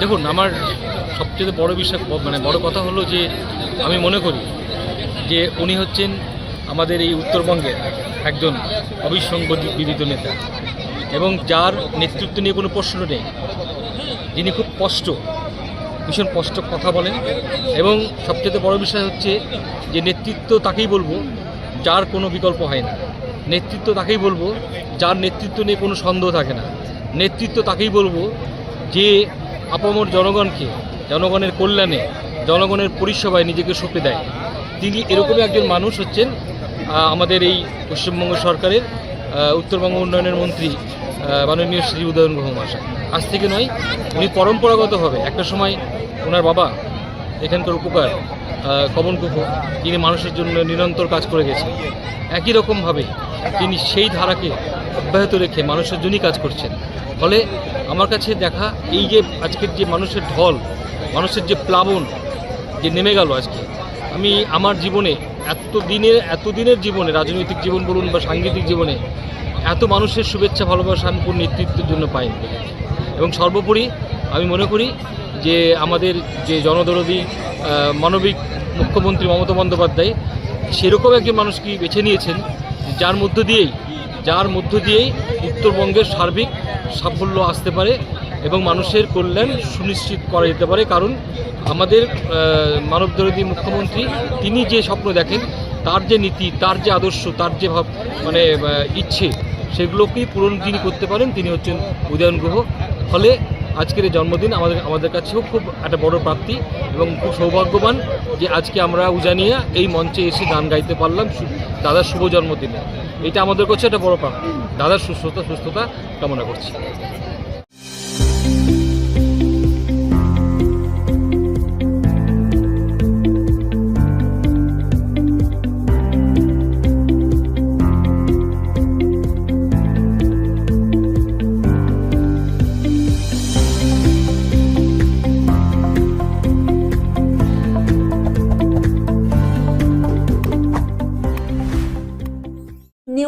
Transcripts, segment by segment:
দেখুন, আমার সবচেয়ে বড় বিষয় মানে বড় কথা হলো যে, আমি মনে করি যে উনি হচ্ছেন আমাদের এই উত্তরবঙ্গের একজন অবিসংবিদিত নেতা। এবং যার নেতৃত্ব নিয়ে কোনো প্রশ্ন নেই। যিনি খুব স্পষ্ট, ভীষণ স্পষ্ট কথা বলেন। এবং সবচেয়ে বড় বিষয় হচ্ছে যে নেতৃত্ব তাকেই বলব, যার কোনো বিকল্প হয় না। নেতৃত্ব তাকেই বলব, যার নেতৃত্ব নিয়ে কোনো সন্দেহ থাকে না। নেতৃত্ব তাকেই বলব যে আপামর জনগণকে জনগণের কল্যাণে জনগণের পরিষেবায় নিজেকে সঁপে দেয়। তিনি এরকমই একজন মানুষ হচ্ছেন আমাদের এই পশ্চিমবঙ্গ সরকারের উত্তরবঙ্গ উন্নয়নের মন্ত্রী মাননীয় শ্রী উদয়ন গুহ মহাশয়। আজ থেকে নয় উনি পরম্পরাগতভাবে একটা সময় ওনার বাবা এখানকার উপকার আহ, কমল তিনি মানুষের জন্য নিরন্তর কাজ করে গেছেন। একই রকমভাবে তিনি সেই ধারাকে অব্যাহত রেখে মানুষের জন্যই কাজ করছেন। ফলে আমার কাছে দেখা এই যে আজকের যে মানুষের ঢল, মানুষের যে প্লাবন যে নেমে গেল আজকে, আমি আমার জীবনে এত দিনের এত দিনের জীবনে, রাজনৈতিক জীবন বলুন বা সাংগীতিক জীবনে, এত মানুষের শুভেচ্ছা, ভালোবাসা আমি কোন নেতৃত্বের জন্য পাইনি। এবং সর্বোপরি আমি মনে করি যে আমাদের যে জনদরদি মানবিক মুখ্যমন্ত্রী মমতা বন্দ্যোপাধ্যায়, সেরকম একজন মানুষকে বেছে নিয়েছেন, যার মধ্য দিয়েই, যার মধ্য দিয়েই উত্তরবঙ্গের সার্বিক সাফল্য আসতে পারে এবং মানুষের কল্যাণ সুনিশ্চিত করা যেতে পারে। কারণ আমাদের মানবদরদী মুখ্যমন্ত্রী, তিনি যে স্বপ্ন দেখেন, তার যে নীতি, তার যে আদর্শ, তার যে ভাব মানে ইচ্ছে, সেগুলোকেই পূরণ তিনি করতে পারেন, তিনি হচ্ছেন উদয়ন গ্রহ ফলে আজকের এই জন্মদিন আমাদের আমাদের কাছেও খুব একটা বড় প্রাপ্তি এবং খুব সৌভাগ্যবান যে আজকে আমরা উজানিয়া এই মঞ্চে এসে গান গাইতে পারলাম দাদার শুভ জন্মদিনে। এটা আমাদের করছে একটা বড় পাপ। দাদার সুস্থতা সুস্থতা কামনা করছি।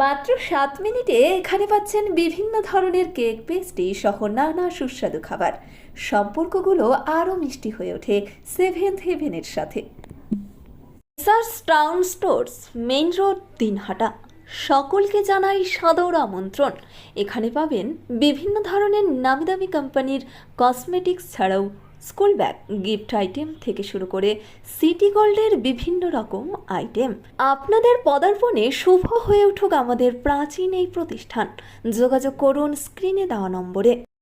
মাত্র সাত মিনিটে এখানে পাচ্ছেন বিভিন্ন ধরনের কেক পেস্ট্রি সহ নানা সুস্বাদু খাবার। সম্পর্কগুলো আরও মিষ্টি হয়ে ওঠে সেভেন্থ হেভেনের সাথে। SARS town stores main road Dinhata সকলকে জানাই সাদর আমন্ত্রণ। এখানে পাবেন বিভিন্ন ধরনের নামি দামি কোম্পানির কসমেটিক্স ছাড়াও স্কুল ব্যাগ, গিফট আইটেম থেকে শুরু করে সিটি গোল্ডের বিভিন্ন রকম আইটেম। আপনাদের পদার্পণে শুভ হয়ে উঠুক আমাদের প্রাচীন এই প্রতিষ্ঠান। যোগাযোগ করুন স্ক্রিনে দেওয়া নম্বরে।